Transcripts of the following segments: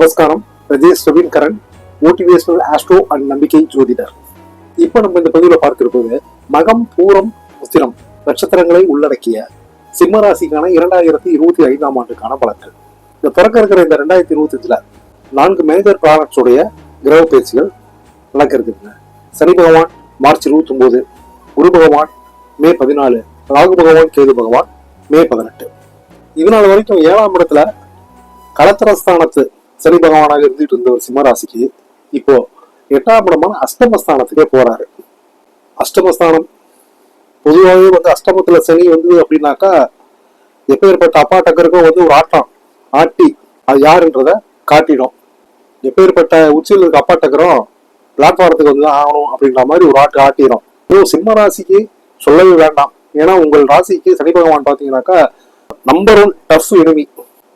நமஸ்காரம். Prajesh Raveen Karan motivational astro and நம்பிக்கை ஜோதிடர். இப்போ நம்ம இந்த பதிவில் பார்த்திருப்பது மகம் பூரம் உத்திரம் நட்சத்திரங்களை உள்ளடக்கிய சிம்ம ராசிக்கான இரண்டாயிரத்தி இருபத்தி ஐந்தாம் ஆண்டுக்கான பலன்கள். இந்த பிறக்க இருக்கிற இந்த ரெண்டாயிரத்தி இருபத்தி அஞ்சுல நான்கு மேஜர் பிளானட்ஸ் உடைய கிரக பயிற்சிகள் நடக்க இருக்குதுங்க சனி பகவான் மார்ச் இருபத்தி ஒன்பது குரு பகவான் மே பதினாலு ராகு பகவான் கேது பகவான் மே பதினெட்டு. இதனால வரைக்கும் ஏழாம் இடத்துல கலத்திரஸ்தானத்து சனி பகவானாக இருந்துட்டு இருந்த ஒரு சிம்மராசிக்கு இப்போ எட்டாம் படமான அஷ்டமஸ்தானத்துக்கே போறாரு. அஷ்டமஸ்தானம் பொதுவாகவே வந்து அஷ்டமத்துல சனி வந்து அப்படின்னாக்கா எப்பேற்பட்ட அப்பா டக்கருக்கும் வந்து ஒரு ஆட்டம் ஆட்டி அது யாருன்றத காட்டிடும். எப்பேற்பட்ட உச்சியில் இருக்க அப்பா டக்கரும் பிளாட்ஃபாரத்துக்கு வந்து ஆகணும் அப்படின்ற மாதிரி ஒரு ஆட்டு ஆட்டிடும் ஓ சிம்ம ராசிக்கு சொல்லவே வேண்டாம். ஏன்னா உங்கள் ராசிக்கு சனி பகவான் பார்த்தீங்கன்னாக்கா நம்பர் ஒன் டஃப் எனிமி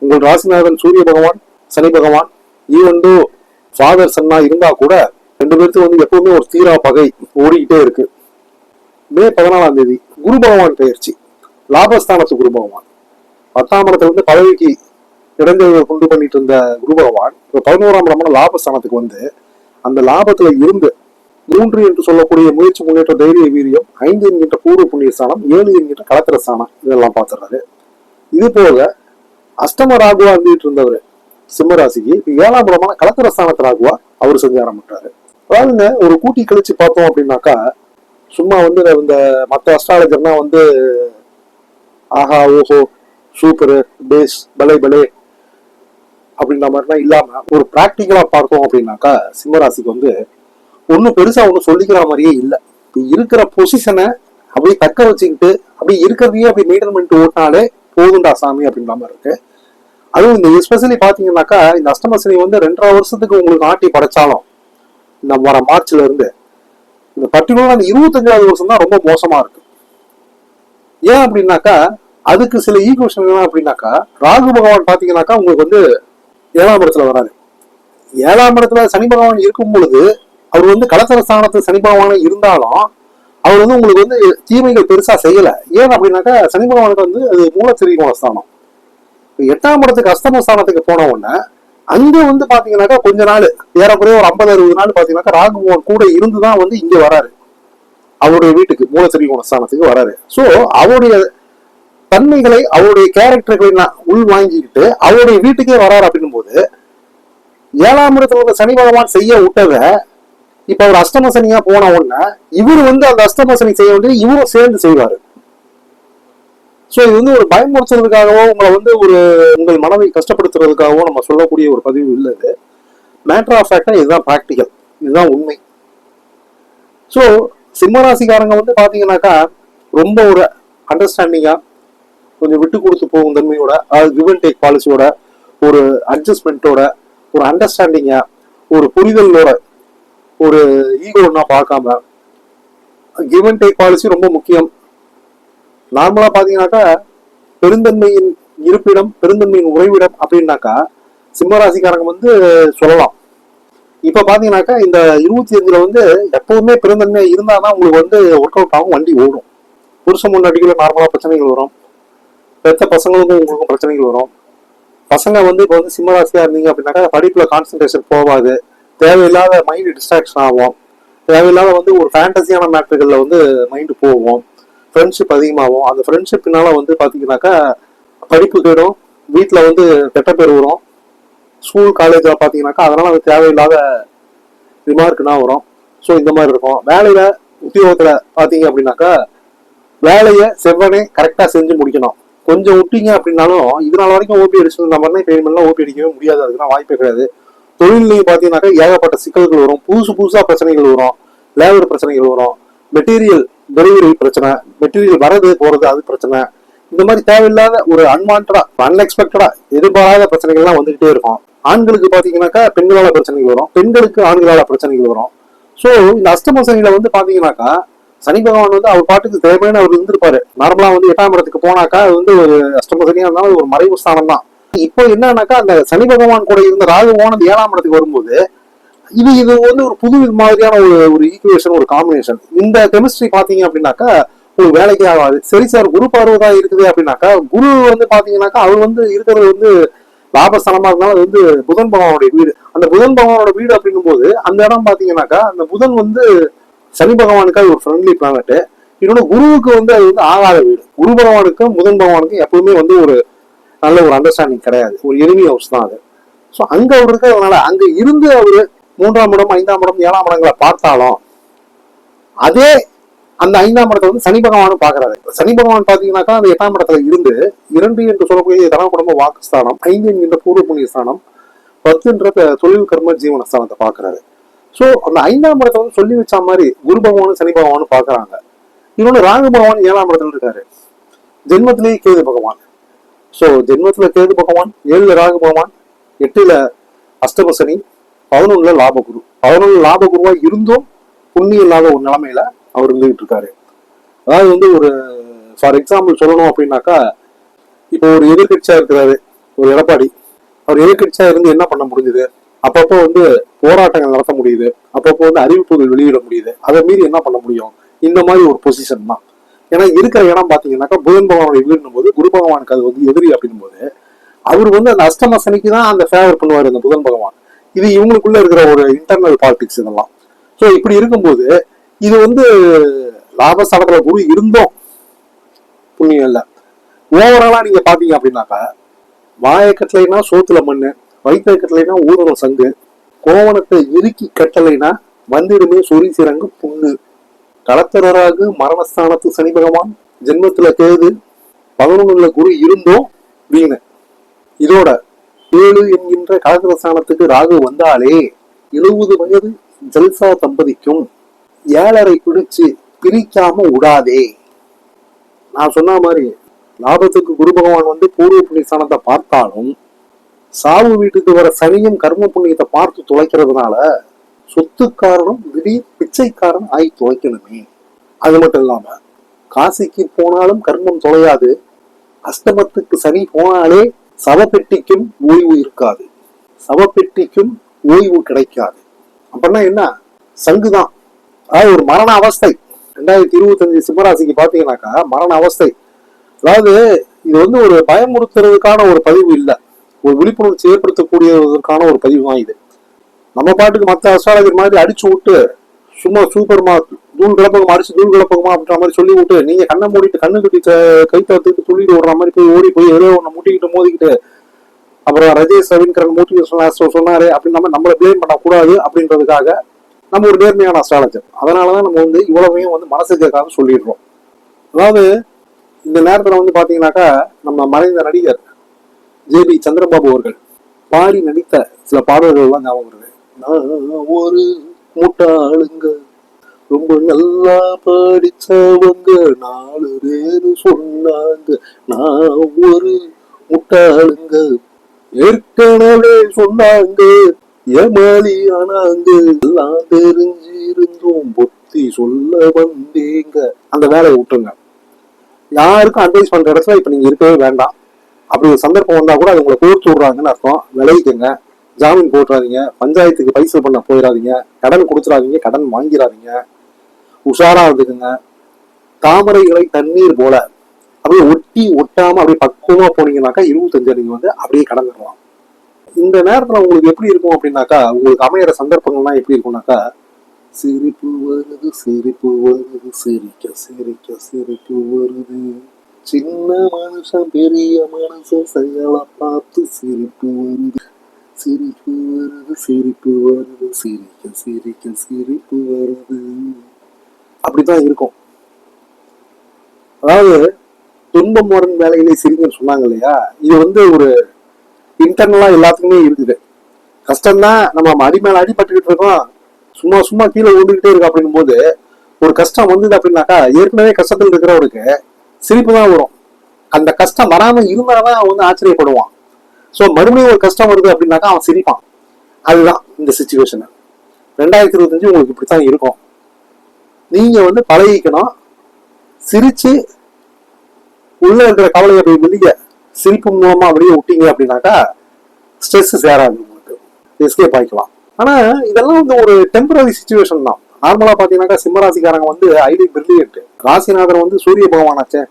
உங்கள் ராசிநாதன் சூரிய பகவான் சனி பகவான் ஈவன் தோ ஃபாதர் சன்னா இருந்தா கூட ரெண்டு பேருக்கு வந்து எப்பவுமே ஒரு தீரா பகை ஓடிக்கிட்டே இருக்கு. மே பதினாலாம் தேதி குரு பகவான் பயிற்சி லாபஸ்தானத்து குரு பகவான். பத்தாம் இடத்துல இருந்து பதவிக்கு இடைஞ்சல்களை கொண்டு பண்ணிட்டு இருந்த குரு பகவான் இப்போ பதினோராம் இடமான லாபஸ்தானத்துக்கு வந்து அந்த லாபத்துல இருந்து மூன்று என்று சொல்லக்கூடிய முயற்சி முன்னேற்ற தைரிய வீரியம் ஐந்து என்கின்ற பூர்வ புண்ணிய ஸ்தானம் ஏழு என்கின்ற கலத்திர ஸ்தானம் இதெல்லாம் பார்த்துறாரு இது போக அஷ்டம ராகுவா இருந்துட்டு இருந்தவர் சிம்மராசிக்கு இப்ப ஏழாம் இடமான கலத்திர ஸ்தானத்திலாகுவா அவர் சஞ்சாரம் பண்றாரு. அதாவதுங்க ஒரு கூட்டி கழிச்சு பார்த்தோம் அப்படின்னாக்கா சும்மா வந்து இந்த மற்ற அஸ்ட்ராலஜர்னா வந்து ஆஹா ஓஹோ சூப்பர் பேஸ் பலே பலே அப்படின்ற மாதிரிலாம் இல்லாம ஒரு பிராக்டிக்கலா பார்த்தோம் அப்படின்னாக்கா சிம்மராசிக்கு வந்து ஒன்றும் பெருசா ஒன்றும் சொல்லிக்கிற மாதிரியே இல்லை. இப்ப இருக்கிற பொசிஷனை அப்படியே தக்க வச்சுக்கிட்டு அப்படியே இருக்கிறதையே அப்படி மெயின்டைன் பண்ணிட்டு ஓட்டினாலே போதுண்டா சாமி அப்படின்ற மாதிரி இருக்கு. அதுவும் இந்த எஸ்பெஷலி பார்த்தீங்கன்னாக்கா இந்த அஷ்டமசனி வந்து ரெண்டரை வருஷத்துக்கு உங்களுக்கு ஆட்டி படைச்சாலும் இந்த வர மார்ச்ல இருந்து இந்த பர்டிகுலராக அந்த இருபத்தஞ்சாவது வருஷம் தான் ரொம்ப மோசமா இருக்கு. ஏன் அப்படின்னாக்கா அதுக்கு சில ஈக்குவேஷன் என்ன அப்படின்னாக்கா ராகு பகவான் பார்த்தீங்கன்னாக்கா உங்களுக்கு வந்து ஏழாம் இடத்துல வராரு. ஏழாம் இடத்துல சனி பகவான் இருக்கும் பொழுது அவர் வந்து கலசர ஸ்தானத்து சனி பகவான் இருந்தாலும் அவர் வந்து உங்களுக்கு வந்து தீமைகள் பெருசா செய்யல. ஏன் அப்படின்னாக்கா சனி பகவானுக்கு வந்து அது மூல திரிகோண ஸ்தானம். எட்டாம் இடத்துக்கு அஸ்தம ஸ்தானத்துக்கு போன உடனே அங்க வந்து பாத்தீங்கன்னாக்கா கொஞ்ச நாள் ஏறக்குறைய ஒரு ஐம்பது அறுபது நாள் பாத்தீங்கன்னாக்கா ராகுமோகன் கூட கூட இருந்துதான் வந்து இங்க வராரு. அவருடைய வீட்டுக்கு மூலத்திரி ஸ்தானத்துக்கு வராரு. ஸோ அவருடைய தன்மைகளை அவருடைய கேரக்டர்களை நான் உள் வாங்கிக்கிட்டு அவருடைய வீட்டுக்கே வராரு அப்படின்னும் போது ஏழாம் இடத்துல உள்ள சனி பகவான் செய்ய விட்டதை இப்ப அவர் அஷ்டமசனியா போன உடனே இவர் வந்து அந்த அஷ்டமசனி செய்ய வேண்டியது இவரும் சேர்ந்து செய்வாரு. சோ இது வந்து ஒரு பயமுறுத்துறதுக்காகவோ உங்களை வந்து ஒரு உங்கள் மனதை கஷ்டப்படுத்துறதுக்காகவோ நம்ம சொல்லக்கூடிய ஒரு பதிவு இல்லை இது. மேட்ரு ஆஃப் ஃபேக்டா இதுதான் ப்ராக்டிக்கல் இதுதான் உண்மை. ஸோ சிம்மராசிக்காரங்க வந்து பாத்தீங்கன்னாக்கா ரொம்ப ஒரு அண்டர்ஸ்டாண்டிங்கா கொஞ்சம் விட்டு கொடுத்து போகும் தன்மையோட அதாவது கிவ் அண்ட் டேக் பாலிசியோட ஒரு அட்ஜஸ்ட்மெண்ட்டோட ஒரு அண்டர்ஸ்டாண்டிங்கா ஒரு புரிதலோட ஒரு ஈகோன்னா பார்க்காம கிவ் அண்ட் டேக் பாலிசி ரொம்ப முக்கியம். நார்மலா பாத்தீங்கன்னாக்கா பெருந்தன்மையின் இருப்பிடம் பெருந்தன்மையின் உறைவிடம் அப்படின்னாக்கா சிம்மராசிக்காரங்க வந்து சொல்லலாம். இப்ப பாத்தீங்கன்னாக்கா இந்த இருபத்தி அஞ்சுல வந்து எப்பவுமே பெருந்தன்மை இருந்தாதான் உங்களுக்கு வந்து ஒர்க் அவுட் ஆகும் வண்டி ஓடும். புருஷன் முன்னாடிக்குள்ள நார்மலா பிரச்சனைகள் வரும். பெத்த பசங்களுக்கும் உங்களுக்கும் பிரச்சனைகள் வரும். பசங்க வந்து இப்போ வந்து சிம்மராசியா இருந்தீங்க அப்படின்னாக்கா படிப்புல கான்சென்ட்ரேஷன் போகாது. தேவையில்லாத மைண்ட் டிஸ்ட்ராக்ஷன் ஆகும். தேவையில்லாத வந்து ஒரு ஃபேண்டசியான மேட்டர்கள்ல வந்து மைண்டு போகும். ஃப்ரெண்ட்ஷிப் அதிகமாகும். அந்த ஃப்ரெண்ட்ஷிப்னால வந்து பார்த்தீங்கன்னாக்கா படிப்பு போயிடும் வீட்டில் வந்து கெட்ட பேர் வரும். ஸ்கூல் காலேஜில் பார்த்தீங்கன்னாக்கா அதனால் அது தேவையில்லாத ரிமார்க்னா வரும். ஸோ இந்த மாதிரி இருக்கும். வேலையில் உத்தியோகத்தில் பார்த்தீங்க அப்படின்னாக்கா வேலையை செவ்வனே கரெக்டாக செஞ்சு முடிக்கணும். கொஞ்சம் விட்டீங்க அப்படின்னாலும் இதனால வரைக்கும் ஓபி அடிச்சிருந்த மாதிரி பேமெண்ட்லாம் ஓபி அடிக்கவே முடியாது. அதுக்குலாம் வாய்ப்பே கிடையாது. தொழிலையும் பார்த்தீங்கன்னாக்கா ஏகப்பட்ட சிக்கல்கள் வரும். புதுசு புதுசாக பிரச்சனைகள் வரும். லேபர் பிரச்சனைகள் வரும். மெட்டீரியல் டெலிவரி பிரச்சனை மெட்டீரியல் வரது போறது அது பிரச்சனை. இந்த மாதிரி தேவையில்லாத ஒரு அன்வான்டா அன்எக்ஸ்பெக்டடா எதிர்பாராத பிரச்சனைகள்லாம் வந்துகிட்டே இருக்கும். ஆண்களுக்கு பாத்தீங்கன்னாக்கா பெண்களால பிரச்சனைகள் வரும். பெண்களுக்கு ஆண்களால பிரச்சனைகள் வரும். சோ இந்த அஷ்டம சனியில வந்து பாத்தீங்கன்னாக்கா சனி பகவான் வந்து அவர் பாட்டுக்கு தேவையான அவர் இருந்திருப்பாரு. நார்மலா வந்து எட்டாம் இடத்துக்கு போனாக்கா அது வந்து ஒரு அஷ்டம சனியா இருந்தாலும் ஒரு மறைவு ஸ்தானம் தான் இப்போ என்னன்னாக்கா அந்த சனி பகவான் கூட இருந்த ராகு போனது ஏழாம் இடத்துக்கு வரும்போது இது இது வந்து ஒரு புது மாதிரியான ஒரு ஒரு ஈக்குவேஷன் ஒரு காம்பினேஷன் இந்த கெமிஸ்ட்ரி பாத்தீங்க அப்படின்னாக்கா ஒரு வேலைக்கே ஆகாது சரி சார் குரு பார்வதா இருக்குது அப்படின்னாக்கா குரு வந்து பாத்தீங்கன்னாக்கா அவர் வந்து இருக்கிறது வந்து லாபஸ்தானமா இருந்தாலும் அது வந்து புதன் பகவானுடைய வீடு. அந்த புதன் பகவானோட வீடு அப்படின்னும் போது அந்த இடம் பாத்தீங்கன்னாக்கா அந்த புதன் வந்து சனி பகவானுக்கு அது ஒரு ஃப்ரெண்ட்லி பிளானட் இன்னொன்று குருவுக்கு வந்து அது வந்து ஆகாத வீடு. குரு பகவானுக்கும் புதன் பகவானுக்கும் எப்பவுமே வந்து ஒரு நல்ல ஒரு அண்டர்ஸ்டாண்டிங் கிடையாது. ஒரு எளிமை ஹவுஸ் தான் அது. ஸோ அங்கே அவர் இருக்கிறதுனால அங்கே இருந்து அவர் மூன்றாம் இடம் ஐந்தாம் இடம் ஏழாம் இடங்களை பார்த்தாலும் அதே அந்த ஐந்தாம் இடத்தை வந்து சனி பகவானும் பாக்குறாரு சனி பகவான் பாத்தீங்கன்னாக்கா அந்த எட்டாம் இடத்துல இருந்து இரண்டு என்று சொல்லக்கூடிய தன குடும்ப வாக்குஸ்தானம் ஐந்து என்கின்ற பூர்வ புண்ணிய ஸ்தானம் பத்துன்ற என்ற தொழில் கர்ம ஜீவன ஸ்தானத்தை பாக்குறாரு சோ அந்த ஐந்தாம் இடத்தை வந்து சொல்லி வச்ச மாதிரி குரு பகவானும் சனி பகவானும் பாக்குறாங்க இன்னொன்னு ராகு பகவான் ஏழாம் இடத்துல இருக்காரு. ஜென்மத்திலேயே கேது பகவான். சோ ஜென்மத்துல கேது பகவான் ஏழுல ராகு பகவான் எட்டுல அஷ்டமசனி பதினொன்னுல லாபகுரு. பதினொன்று லாபகுருவா இருந்தும் புண்ணியம் இல்லாத ஒரு நிலைமையில அவர் இருந்துகிட்டு இருக்காரு. அதாவது வந்து ஒரு ஃபார் எக்ஸாம்பிள் சொல்லணும் அப்படின்னாக்கா இப்போ ஒரு எதிர்கட்சியா இருக்கிறாரு ஒரு எடப்பாடி. அவர் எதிர்கட்சியா இருந்து என்ன பண்ண முடிஞ்சது? அப்பப்போ வந்து போராட்டங்கள் நடத்த முடியுது. அப்பப்போ வந்து அறிவிப்புகள் வெளியிட முடியுது. அதை மீறி என்ன பண்ண முடியும்? இந்த மாதிரி ஒரு பொசிஷன் தான். ஏன்னா இருக்கிற இடம் பாத்தீங்கன்னாக்கா புதன் பகவானுடைய வீடுனும் போது குரு பகவானுக்கு அது வந்து எதிரி அப்படின்னும் போது அவர் வந்து அந்த அஷ்டம சனிக்கு தான் அந்த ஃபேவர் பண்ணுவார் அந்த புதன் பகவான். இது இவங்களுக்குள்ள இருக்கிற ஒரு இன்டர்னல் பாலிடிக்ஸ் இதெல்லாம். ஸோ இப்படி இருக்கும்போது இது வந்து லாபஸ்தானத்துல குரு இருந்தோம். புண்ணியம் இல்லை. ஓவராலா நீங்க பாத்தீங்க அப்படின்னாக்கா வாயை கட்டலைன்னா சோத்துல மண்ணு வயிற்று கட்டலைன்னா ஊதரம் சங்கு கோவணத்தை இறுக்கி கட்டலைன்னா வந்திடுமே சொறி சிறங்கு புண்ணு. களத்திரராகு மரணஸ்தானத்து சனி பகவான் ஜென்மத்துல கேது பதினொன்னுல குரு இருந்தோம் வீணு. இதோட ஏழு என்கின்ற களத்திர ராகு வந்தாலே எழுபது வயது ஜல்சா தம்பதிக்கும் ஏழரை பிடிச்சு பிரிக்காம விடாதே நான் சொன்ன மாதிரி லாபத்துக்கு குரு பகவான் வந்து பூர்வ புண்ணியஸ்தானத்தை பார்த்தாலும் சாவு வீட்டுக்கு வர சனியும் கர்ம புண்ணியத்தை பார்த்து துளைக்கிறதுனால சொத்துக்காரனும் திடீர் பிச்சைக்காரன் ஆகி துளைக்கணுமே. அது மட்டும் இல்லாம காசிக்கு போனாலும் கர்மம் தொலையாது. அஷ்டமத்துக்கு சனி போனாலே சவப்பெட்டிக்கும் ஓய்வு இருக்காது. சவப்பெட்டிக்கும் ஓய்வு கிடைக்காது. அப்படின்னா என்ன? சங்குதான். அதாவது ஒரு மரண அவஸ்தை. ரெண்டாயிரத்தி இருபத்தஞ்சு சிம்மராசிக்கு பார்த்தீங்கன்னாக்கா மரண அவஸ்தை. அதாவது இது வந்து ஒரு பயமுறுத்துறதுக்கான ஒரு பதிவு இல்லை. ஒரு விழிப்புணர்ச்சி ஏற்படுத்தக்கூடியதற்கான ஒரு பதிவு தான் இது. நம்ம பாட்டுக்கு மற்ற அஸ்ட்ராலஜர் மாதிரி அடிச்சு விட்டு சும்மா சூப்பர் மார்க் தூள் கிளப்பகமா அரிசி தூள் கிளப்பகமா அப்படின்ற மாதிரி சொல்லி விட்டு நீங்க கண்ணை மூடிட்டு கண்ணு கட்டி க- கை தத்துட்டு துள்ளிட்டு விடுற மாதிரி போய் ஓடி போய் ஏதோ ஒண்ணு முட்டிக்கிட்டு மோதிக்கிட்டு அப்புறம் ரஜேஷ் ரவீந்திரன் மோட்டிவேஷனல் ஆஸ்ட்ரோ சொன்னாரு அப்படின்னு நம்ம நம்மளை பிளேம் பண்ணக்கூடாது அப்படின்றதுக்காக நம்ம ஒரு நேர்மையான அஸ்ட்ராலஜர் அதனாலதான் நம்ம வந்து இவ்வளவையும் வந்து மனசு கேட்காம சொல்லிடுறோம். அதாவது இந்த நேரத்தில் வந்து பார்த்தீங்கன்னாக்கா நம்ம மறைந்த நடிகர் ஜேபி சந்திரபாபு அவர்கள் பாடி நடித்த சில பாடல்கள்லாம் ஞாபகம் வருது. ஒரு முட்டாளுங்க ரொம்ப நல்லா படிச்சவங்க நாலு பேரு சொன்னாங்க. நான் ஒரு முட்டாளுங்க. ஏற்கனவே சொன்னாங்க. ஏமாளி ஆனாங்க. எல்லாம் தெரிஞ்சிருந்தும் பொத்தி சொல்ல வந்தீங்க. அந்த வேலையை விட்டுருங்க. யாருக்கும் அட்வைஸ் பண்ற இடத்துல இப்ப நீங்க இருக்கவே வேண்டாம். அப்படி ஒரு சந்தர்ப்பம் வந்தா கூட அது உங்களை கோர்த்து விடுறாங்கன்னு அர்த்தம். விளைவிக்கங்க. ஜாமீன் போட்டுறாதீங்க. பஞ்சாயத்துக்கு பைசல் பண்ண போயிடாதீங்க. கடன் கொடுத்துறாதீங்க கடன் வாங்கிடாதீங்க. உஷாரா இருந்துக்குங்க தாமரைகளை தண்ணீர் போல அப்படியே ஒட்டி ஒட்டாம அப்படியே பக்குவமா போனீங்கன்னாக்கா இருபத்தஞ்சு நீங்க வந்து அப்படியே கடந்துடலாம். இந்த நேரத்துல உங்களுக்கு எப்படி இருக்கும் அப்படின்னாக்கா உங்களுக்கு அமையிற சந்தர்ப்பங்கள்லாம் எப்படி இருக்கும்னாக்கா சிரிப்பு வருது சிரிப்பு வருது சிரிக்க சிரிக்க சிரிப்பு வருது. சின்ன மனுஷன் பெரிய மனுஷன் செயலை பார்த்து சிரிப்பு வருது. சிரிப்பு வருது சிரிப்பு வருது சிரிக்க சிரிக்க சிரிப்பு வருது. அப்படிதான் இருக்கும். அதாவது துன்பம் வரும் வேலையிலே சிரிங்கன்னு சொன்னாங்க இல்லையா? இது வந்து ஒரு இன்டர்னலா எல்லாத்துக்குமே இருக்குது. கஷ்டம்தான் நம்ம அடி மேல அடிபட்டுக்கிட்டு இருக்கோம். சும்மா சும்மா கீழே ஊண்டுகிட்டே இருக்கு அப்படின்னும் போது ஒரு கஷ்டம் வந்தது அப்படின்னாக்கா ஏற்கனவே கஷ்டத்தில் இருக்கிறவருக்கு சிரிப்பு தான் வரும். அந்த கஷ்டம் வராம இருந்தாதான் அவன் வந்து ஆச்சரியப்படுவான். ஸோ மறுபடியும் ஒரு கஷ்டம் வருது அப்படின்னாக்கா அவன் சிரிப்பான். அதுதான் இந்த சுச்சுவேஷன் ரெண்டாயிரத்தி இருபத்தஞ்சு உங்களுக்கு இப்படித்தான் இருக்கும். நீங்க வந்து பழகிக்கணும். சிரிச்சு உள்ள இருக்கிற கவலையை போய் வெளிய சிரிப்பு மூலமா அப்படியே விட்டீங்க அப்படின்னாக்கா ஸ்ட்ரெஸ் சேராது உங்களுக்கு. எஸ்கேப் ஆகிக்கலாம் ஆனா இதெல்லாம் வந்து ஒரு டெம்பரரி சுச்சுவேஷன் தான். நார்மலா பாத்தீங்கன்னாக்கா சிம்மராசிக்காரங்க வந்து ஐடி பிரில்லியன்ட் ராசிநாதன் வந்து சூரிய பகவானாச்சே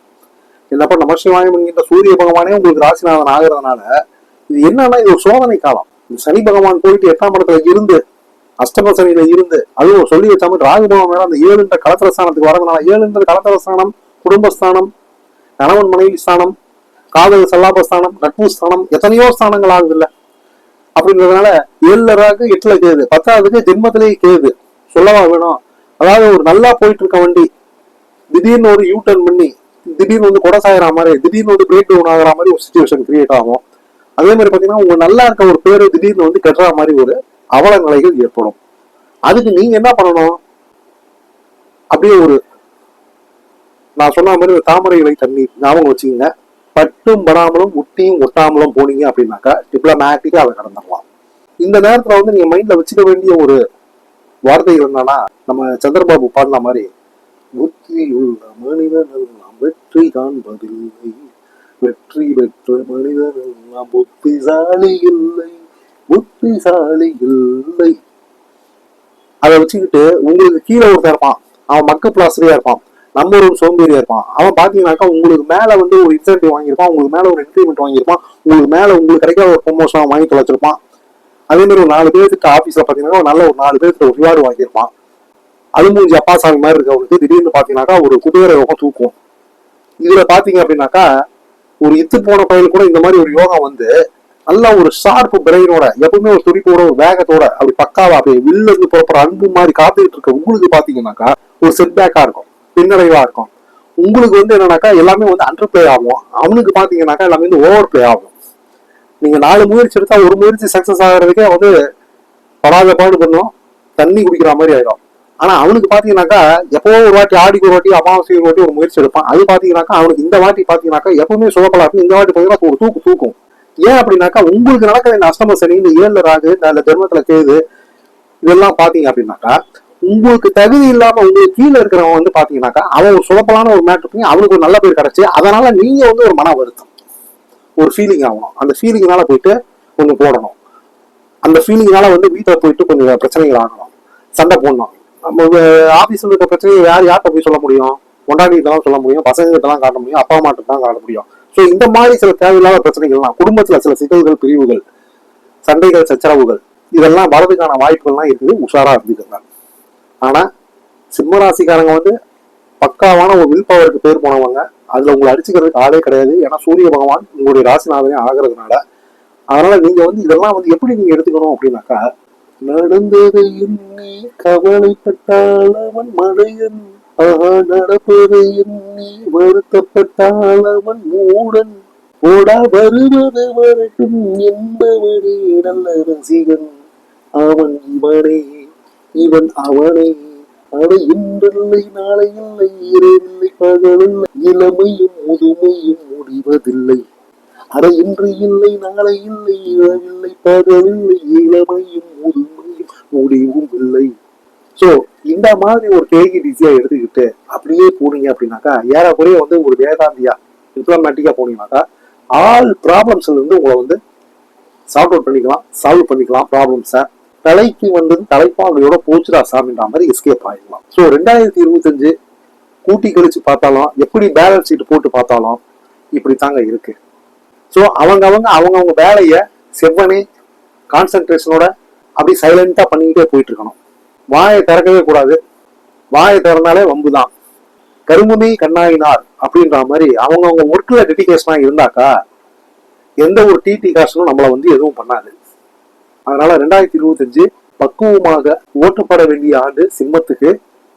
என்னப்பா நமசிவாயம் என்கின்ற சூரிய பகவானே உங்களுக்கு ராசிநாதன் ஆகிறதுனால இது என்னன்னா இது ஒரு சோதனை காலம். சனி பகவான் போயிட்டு எட்டாம் இடத்துல இருந்து அஷ்டமசனியில இருந்து அதுவும் சொல்லி வச்சாமல் மாதிரி மேல அந்த ஏழுன்ற கலத்திர ஸ்தானத்துக்கு வரதுனால ஏழுன்றது கலத்திர ஸ்தானம் குடும்பஸ்தானம் கணவன் மனைவி ஸ்தானம் காதல் சல்லாப ஸ்தானம் நட்பு ஸ்தானம் எத்தனையோ ஸ்தானங்கள் ஆகுது இல்ல அப்படின்றதுனால ஏழுல ராகு எட்டுல கேது பத்தாவதுக்கு ஜென்மத்திலேயே கேது. சொல்லவா வேணும்? அதாவது ஒரு நல்லா போயிட்டு இருக்க வண்டி திடீர்னு ஒரு யூ டர்ன் பண்ணி திடீர்னு வந்து கொடை சாயிற மாதிரி திடீர்னு வந்து பிரேக் டவுன் ஆகிற மாதிரி ஒரு சுச்சுவேஷன் கிரியேட் ஆகும். அதே மாதிரி பாத்தீங்கன்னா உங்க நல்லா இருக்க ஒரு பேரு திடீர்னு வந்து கெட்டுற மாதிரி ஒரு அவல நிலைகள் ஏற்படும். அதுக்கு நீங்க என்ன பண்ணணும்? அப்படியே ஒரு நான் சொன்ன மாதிரி ஒரு தாமரை இலை தண்ணீர் ஞாபகம் வச்சுக்கோங்க. பட்டும் படாமலும் ஒட்டியும் ஒட்டாமலும் போனீங்க அப்படின்னாக்கா டிப்ளமேட்டிக்கா அதை கடந்துடலாம். இந்த நேரத்துல வந்து நீங்க மைண்ட்ல வச்சுக்க வேண்டிய ஒரு வார்த்தை என்னன்னா நம்ம சந்திரபாபு பாடின மாதிரி புத்தியுள்ள மனிதன் எல்லாம் வெற்றி காண்பதில்லை. வெற்றி பெற்ற மனிதன் எல்லாம் புத்திசாலி இல்லை. புத்திசாலி இல்லை. அதை வச்சுக்கிட்டு உங்களுக்கு கீழே ஒருத்தர் இருப்பான். அவன் மக்க பிளாஸ்டரியா இருப்பான். நம்ம ஒரு சோம்பேறியா இருப்பான். அவன் பாத்தீங்கன்னாக்கா உங்களுக்கு மேல வந்து ஒரு இன்சென்டிவ் வாங்கியிருப்பான். உங்களுக்கு மேல ஒரு இன்க்ரிமெண்ட் வாங்கியிருப்பான். உங்களுக்கு மேல உங்களுக்கு கிடைக்காத ஒரு ப்ரொமோஷன் வாங்கி தொலைச்சிருப்பான். அதே மாதிரி ஒரு நாலு பேருக்கு ஆபீஸ்ல பாத்தீங்கன்னா ஒரு நல்ல ஒரு நாலு பேருக்கு ஒரு ரிவார்டு வாங்கியிருப்பான். அது மூஞ்சி அப்பா சாமி மாதிரி இருக்கவனுக்கு திடீர்னு பாத்தீங்கன்னாக்கா ஒரு குபேர யோகம் தூக்கும். இதுல பாத்தீங்க அப்படின்னாக்கா ஒரு இத்து போன பையன் கூட இந்த மாதிரி ஒரு யோகம் வந்து நல்ல ஒரு ஷார்ப்பு பிரெயினோட எப்பவுமே ஒரு துடிப்போட ஒரு வேகத்தோட அப்படி பக்காவா அப்படியே வில்ல இருந்து புறப்புற அன்பு மாதிரி காத்துக்கிட்டு இருக்க உங்களுக்கு பாத்தீங்கன்னாக்கா ஒரு செட்பேக்கா இருக்கும் பின்னடைவா இருக்கும். உங்களுக்கு வந்து என்னன்னாக்கா எல்லாமே வந்து அண்டர் பிளே ஆகும். அவனுக்கு பாத்தீங்கன்னாக்கா எல்லாமே வந்து ஓவர் பிளே ஆகும். நீங்க நாலு முயற்சி எடுத்தா ஒரு முயற்சி சக்சஸ் ஆகுறதுக்கே வந்து படாத பாடு பண்ணும். தண்ணி குடிக்கிற மாதிரி ஆயிடும். ஆனா அவனுக்கு பாத்தீங்கன்னாக்கா எப்போ ஒரு வாட்டி ஆடிக்கு ஒரு வாட்டி அமாவாசை ஒரு வாட்டி ஒரு முயற்சி எடுப்பான். அது பாத்தீங்கன்னாக்கா அவனுக்கு இந்த வாட்டி பாத்தீங்கன்னாக்கா எப்பவுமே சுகப்பலா இருக்கும் இந்த வாட்டி பாத்தீங்கன்னா ஒரு தூக்கு தூக்கும். ஏன் அப்படின்னாக்கா உங்களுக்கு நடக்கிற இந்த அஷ்டம சனி இந்த ஏழுல ராகு இந்த தர்மத்துல கேது இதெல்லாம் பாத்தீங்க அப்படின்னாக்கா உங்களுக்கு தகுதி இல்லாம உங்களுக்கு கீழே இருக்கிறவங்க வந்து பாத்தீங்கன்னாக்கா அவன் ஒரு சுழப்பலான ஒரு மேட்ரு பண்ணி அவனுக்கு ஒரு நல்ல பேர் கிடைச்சி அதனால நீங்க வந்து ஒரு மன வருத்தம். ஒரு ஃபீலிங் ஆகணும். அந்த ஃபீலிங்னால போயிட்டு கொஞ்சம் போடணும். அந்த ஃபீலிங்னால வந்து வீட்டில் போயிட்டு கொஞ்சம் பிரச்சனைகள் ஆகணும். சண்டை போடணும். நம்ம ஆஃபீஸில் இருக்க பிரச்சனையை யார் யார்கிட்ட போய் சொல்ல முடியும்? கொண்டாடி தான் சொல்ல முடியும். பசங்க தான் காட்ட முடியும். அப்பா அம்மாட்ட தான் காட்ட முடியும். ஸோ இந்த மாதிரி சில தேவையில்லாத பிரச்சனைகள்லாம் குடும்பத்தில் சில சிக்கல்கள் பிரிவுகள் சண்டைகள் சச்சரவுகள் இதெல்லாம் வரதுக்கான வாய்ப்புகள்லாம் இருக்குது. உஷாராக இருந்துக்கோங்க. ஆனால் சிம்ம ராசிக்காரங்க வந்து பக்காவான ஒரு வில் பவருக்கு பேர் போனவங்க அதில் உங்களை அடிச்சுக்கிறதுக்கு ஆளே கிடையாது. ஏன்னா சூரிய பகவான் உங்களுடைய ராசிநாதனே ஆகிறதுனால. அதனால நீங்க வந்து இதெல்லாம் வந்து எப்படி நீங்க எடுத்துக்கணும் அப்படின்னாக்கா நடந்ததை எண்ணி கவலைப்பட்டால் அவன் அவன் நடப்பதை எண்ணி வருத்தப்பட்டால் அவன் மூடன். ஓடா வருவது வரட்டும் என்பவனே நல்ல ரசிகன் அவன் இவனே இவன் அவனே. அவை இன்றில்லை நாளை இல்லை இரவில்லை பகலில்லை. இளமையும் முதுமையும் முடிவதில்லை. அதை இன்று இல்லை நாளை இல்லை இரவில்லை பகலில்லை இளமையும் முதுமையும் முடிவும் இல்லை. ஸோ இந்த மாதிரி ஒரு கேகிடிசியா எடுத்துக்கிட்டு அப்படியே போனீங்க அப்படின்னாக்கா ஏறக்குறைய வந்து ஒரு வேதாந்தியா டிப்ளமேட்டிக்காக போனீங்கன்னாக்கா ஆல் ப்ராப்ளம்ஸ்ல இருந்து உங்களை வந்து சால்வ் அவுட் பண்ணிக்கலாம் சால்வ் பண்ணிக்கலாம் ப்ராப்ளம்ஸை தலைக்கு வந்தது தலைப்பாகையோட போச்சுடா சாமின்ற மாதிரி எஸ்கேப் ஆகிடலாம் ஸோ ரெண்டாயிரத்தி இருபத்தஞ்சு கூட்டி கழிச்சு பார்த்தாலும் எப்படி பேலன்ஸ் ஷீட் போட்டு பார்த்தாலும் இப்படி தாங்க இருக்கு. ஸோ அவங்க அவங்க அவங்க அவங்க வேலையை செவ்வனே கான்சென்ட்ரேஷனோட அப்படி சைலண்டா பண்ணிக்கிட்டே போயிட்டு இருக்கணும். வாயை திறக்கவே கூடாது. வாயை திறந்தாலே வம்பு தான் கண்ணாயினார் அப்படின்ற மாதிரி அவங்கவுங்க ஒர்க்கில் டெடிகேஷனா இருந்தாக்கா எந்த ஒரு டிடி காசனும் நம்மளை வந்து எதுவும் பண்ணாது. அதனால ரெண்டாயிரத்தி இருபத்தஞ்சு பக்குவமாக ஓட்டப்பட வேண்டிய ஆண்டு சிம்மத்துக்கு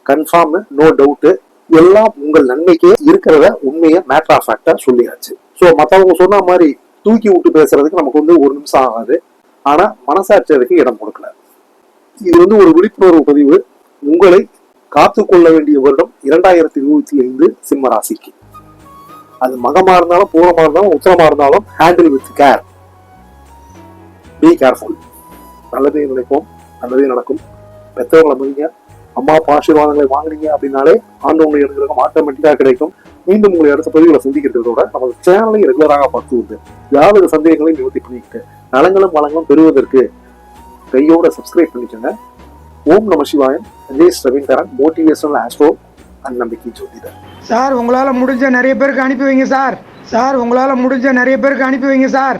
கன்ஃபார்ம் நோ டவுட்டு எல்லாம் உங்கள் நன்மைக்கே இருக்கிறத உண்மையை மேட்டர் ஆஃப் ஃபேக்டா சொல்லியாச்சு. ஸோ மற்றவங்க சொன்ன மாதிரி தூக்கி விட்டு பேசுறதுக்கு நமக்கு வந்து ஒரு நிமிஷம் ஆகாது. ஆனா மனசாட்சி அதுக்கு இடம் கொடுக்கல. இது வந்து ஒரு விழிப்புணர்வு பதிவு. உங்களை காத்துக்கொள்ள வேண்டிய வருடம் இரண்டாயிரத்தி இருபத்தி ஐந்து சிம்ம ராசிக்கு. அது மகமா இருந்தாலும் பூரமா இருந்தாலும் உத்தரமா இருந்தாலும் handle with care be careful நல்லதே நினைப்போம். நல்லதே நடக்கும். பெற்றவர்களை மதிங்க அம்மா அப்பா ஆசீர்வாதங்களை வாங்கினீங்க அப்படின்னாலே ஆண்டவங்களை எடுக்கிறதுக்கு ஆட்டோமேட்டிக்காக கிடைக்கும். மீண்டும் உங்களை அடுத்த பதிவுகளை சந்திக்கிறதோட நமது சேனலை ரெகுலராக பார்த்து வந்து யாவது சந்தேகங்களையும் நிவர்த்தி பண்ணிக்கிட்டு நலங்களும் வளங்களும் பெறுவதற்கு கையோட சப்ஸ்கிரைப் பண்ணிக்கோங்க. ஓம் நம சிவாயன் ரஜேஷ் ரவீந்திரன் மோட்டிவேஷனல் ஆஸ்ட்ரோ அந்நம்பிக்கை ஜோதிடர். சார் உங்களால் முடிஞ்ச நிறைய பேருக்கு அனுப்பி வைங்க சார். சார் உங்களால் முடிஞ்ச நிறைய பேருக்கு அனுப்பி வைங்க சார்.